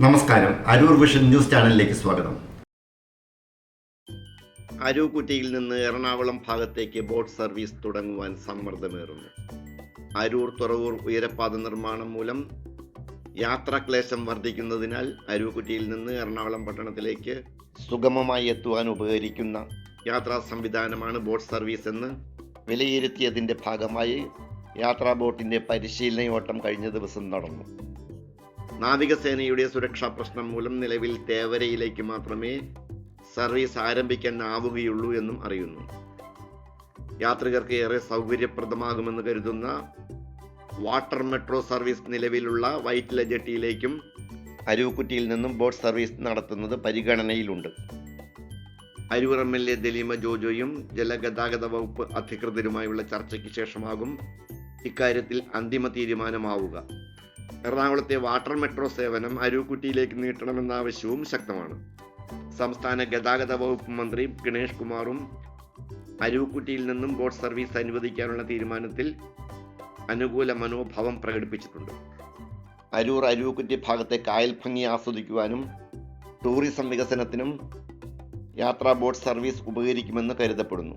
നമസ്കാരം. Aroor vision news ചാനലിലേക്ക് സ്വാഗതം. അരൂക്കുറ്റിയിൽ നിന്ന് എറണാകുളം ഭാഗത്തേക്ക് ബോട്ട് സർവീസ് തുടങ്ങുവാൻ സമ്മർദ്ദമേറുന്നു. അരൂർ തുറവൂർ ഉയരപ്പാത നിർമ്മാണം മൂലം യാത്രാക്ലേശം വർദ്ധിക്കുന്നതിനാൽ അരൂക്കുറ്റിയിൽ നിന്ന് എറണാകുളം പട്ടണത്തിലേക്ക് സുഗമമായി എത്തുവാൻ ഉപകരിക്കുന്ന യാത്രാ സംവിധാനമാണ് ബോട്ട് സർവീസ് എന്ന് വിലയിരുത്തിയതിന്റെ ഭാഗമായി യാത്രാ ബോട്ടിന്റെ പരിശീലന ഓട്ടം കഴിഞ്ഞ ദിവസം നടന്നു. നാവികസേനയുടെ സുരക്ഷാ പ്രശ്നം മൂലം നിലവിൽ തേവരയിലേക്ക് മാത്രമേ സർവീസ് ആരംഭിക്കാൻ ആവുകയുള്ളൂ എന്നും അറിയുന്നു. യാത്രികർക്ക് ഏറെ സൗകര്യപ്രദമാകുമെന്ന് കരുതുന്ന വാട്ടർ മെട്രോ സർവീസ് നിലവിലുള്ള വൈറ്റില ജെട്ടിയിലേക്കും അരൂക്കുറ്റിയിൽ നിന്നും ബോട്ട് സർവീസ് നടത്തുന്നത് പരിഗണനയിലുണ്ട്. Aroor M L A Daleema ജോജോയും ജലഗതാഗത വകുപ്പ് അധികൃതരുമായുള്ള ചർച്ചയ്ക്ക് ശേഷമാകും ഇക്കാര്യത്തിൽ അന്തിമ തീരുമാനമാവുക. എറണാകുളത്തെ വാട്ടർ മെട്രോ സേവനം അരൂക്കുറ്റിയിലേക്ക് നീട്ടണമെന്ന ആവശ്യവും ശക്തമാണ്. സംസ്ഥാന ഗതാഗത വകുപ്പ് മന്ത്രി ഗണേഷ് കുമാറും അരൂക്കുറ്റിയിൽ നിന്നും ബോട്ട് സർവീസ് അനുവദിക്കാനുള്ള തീരുമാനത്തിൽ അനുകൂല മനോഭാവം പ്രകടിപ്പിച്ചിട്ടുണ്ട്. അരൂർ അരൂക്കുറ്റി ഭാഗത്തെ കായൽ ഭംഗി ആസ്വദിക്കുവാനും ടൂറിസം വികസനത്തിനും യാത്രാ ബോട്ട് സർവീസ് ഉപകരിക്കുമെന്ന് കരുതപ്പെടുന്നു.